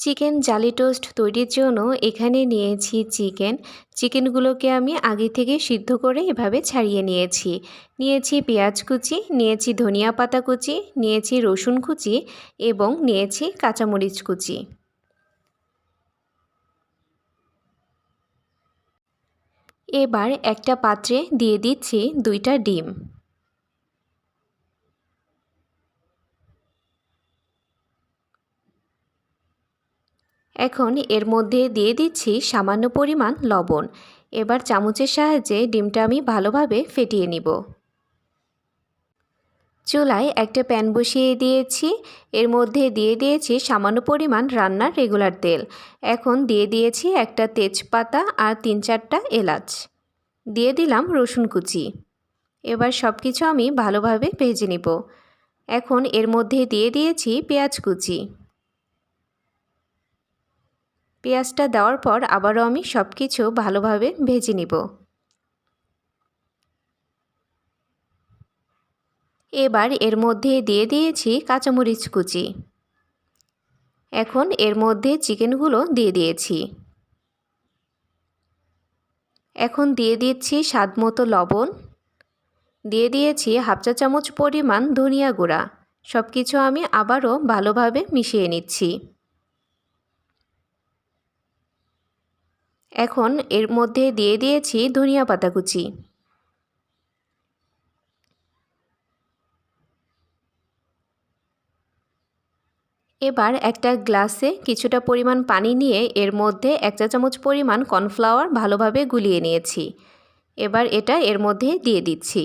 Chicken জালি toast তৈরির জন্য এখানে নিয়েছি চিকেন। চিকেনগুলোকে আমি আগে থেকে সিদ্ধ করে এভাবে ছাড়িয়ে নিয়েছি। নিয়েছি পেঁয়াজ কুচি, নিয়েছি ধনিয়া পাতা কুচি, নিয়েছি রসুন কুচি এবং নিয়েছি কাঁচামরিচ কুচি। এবার একটা পাত্রে দিয়ে দিচ্ছি দুইটা ডিম। এখন এর মধ্যে দিয়ে দিচ্ছি সামান্য পরিমাণ লবণ। এবার চামচের সাহায্যে ডিমটা আমি ভালোভাবে ফেটিয়ে নিব। চুলায় একটা প্যান বসিয়ে দিয়েছি। এর মধ্যে দিয়ে দিয়েছি সামান্য পরিমাণ রান্নার রেগুলার তেল। এখন দিয়ে দিয়েছি একটা তেজপাতা আর তিন চারটা এলাচ। দিয়ে দিলাম রসুন কুচি। এবার সব কিছু আমি ভালোভাবে ভেজে নিব। এখন এর মধ্যে দিয়ে দিয়েছি পেঁয়াজ কুচি। পেঁয়াজটা দেওয়ার পর আবারও আমি সব কিছু ভালোভাবে ভেজে নিব। এবার এর মধ্যে দিয়ে দিয়েছি কাঁচামরিচ কুচি। এখন এর মধ্যে চিকেনগুলো দিয়ে দিয়েছি। এখন দিয়ে দিচ্ছি স্বাদ মতো লবণ। দিয়ে দিয়েছি হাফ চা চামচ পরিমাণ ধনিয়া গুঁড়া। সব কিছু আমি আবারও ভালোভাবে মিশিয়ে নিচ্ছি। এখন এর মধ্যে দিয়ে দিয়েছি ধনিয়া পাতা কুচি। এবার একটা গ্লাসে কিছুটা পরিমাণ পানি নিয়ে এর মধ্যে এক চা চামচ পরিমাণ কর্নফ্লাওয়ার ভালোভাবে গুলিয়ে নিয়েছি। এবার এটা এর মধ্যে দিয়ে দিচ্ছি।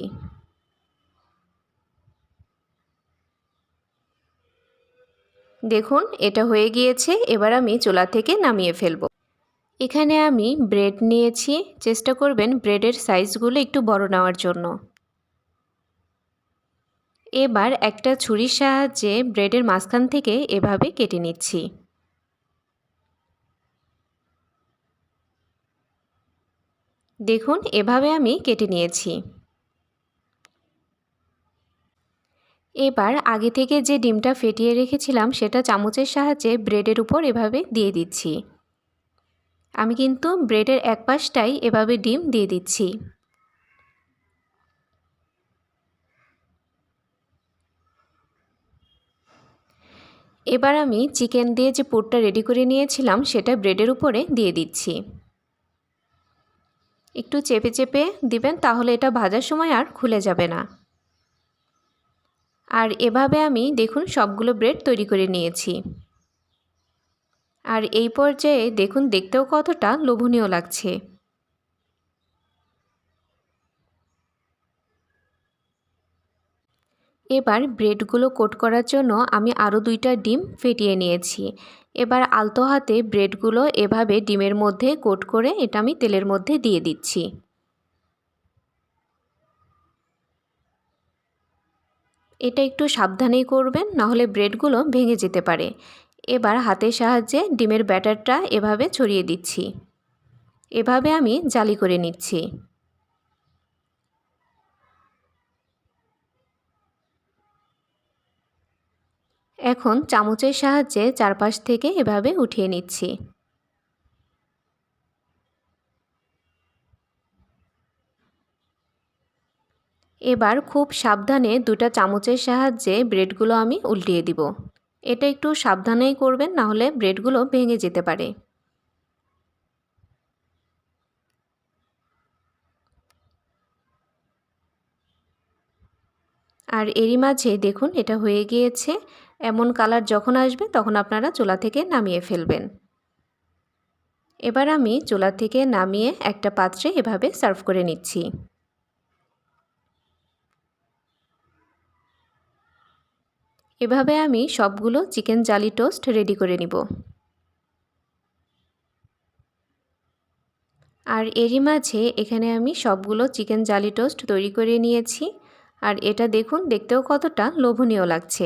দেখুন, এটা হয়ে গিয়েছে, এবার আমি চুলা থেকে নামিয়ে ফেলব। এখানে আমি ব্রেড নিয়েছি। চেষ্টা করবেন ব্রেডের সাইজগুলো একটু বড় নেওয়ার জন্য। এবার একটা ছুরির সাহায্যে ব্রেডের মাঝখান থেকে এভাবে কেটে নিচ্ছি। দেখুন, এভাবে আমি কেটে নিয়েছি। এবার আগে থেকে যে ডিমটা ফেটিয়ে রেখেছিলাম, সেটা চামচের সাহায্যে ব্রেডের উপর এভাবে দিয়ে দিচ্ছি। আমি কিন্তু ব্রেডের এক পাশটাই এভাবে ডিম দিয়ে দিচ্ছি। এবার আমি চিকেন দিয়ে যে পুরটা রেডি করে নিয়েছিলাম, সেটা ব্রেডের উপরে দিয়ে দিচ্ছি। একটু চেপে চেপে দিবেন, তাহলে এটা ভাজার সময় আর খুলে যাবে না। আর এভাবে আমি দেখুন সবগুলো ব্রেড তৈরি করে নিয়েছি। আর এই পর্যায়ে দেখুন, দেখতেও কতটা লোভনীয় লাগছে। এবার ব্রেডগুলো কোট করার জন্য আমি আরও দুইটা ডিম ফেটিয়ে নিয়েছি। এবার আলতো হাতে ব্রেডগুলো এভাবে ডিমের মধ্যে কোট করে এটা আমি তেলের মধ্যে দিয়ে দিচ্ছি। এটা একটু সাবধানেই করবেন নাহলে ব্রেডগুলো ভেঙে যেতে পারে। এবার হাতের সাহায্যে ডিমের ব্যাটারটা এভাবে ছড়িয়ে দিচ্ছি। এভাবে আমি জালি করে নিচ্ছি। এখন চামচের সাহায্যে চারপাশ থেকে এভাবে উঠিয়ে নিচ্ছি। এবার খুব সাবধানে দুটা চামচের সাহায্যে ব্রেডগুলো আমি উল্টিয়ে দিব। এটা একটু সাবধানেই করবেন নাহলে ব্রেডগুলো ভেঙে যেতে পারে। আর এরই মাঝে দেখুন, এটা হয়ে গিয়েছে। এমন কালার যখন আসবে, তখন আপনারা চুলা থেকে নামিয়ে ফেলবেন। এবার আমি চুলা থেকে নামিয়ে একটা পাত্রে এভাবে সার্ভ করে নিচ্ছি। এভাবে আমি সবগুলো চিকেন জালি টোস্ট রেডি করে নিব। আর এরই মাঝে এখানে আমি সবগুলো চিকেন জালি টোস্ট তৈরি করে নিয়েছি। আর এটা দেখুন, দেখতেও কতটা লোভনীয় লাগছে।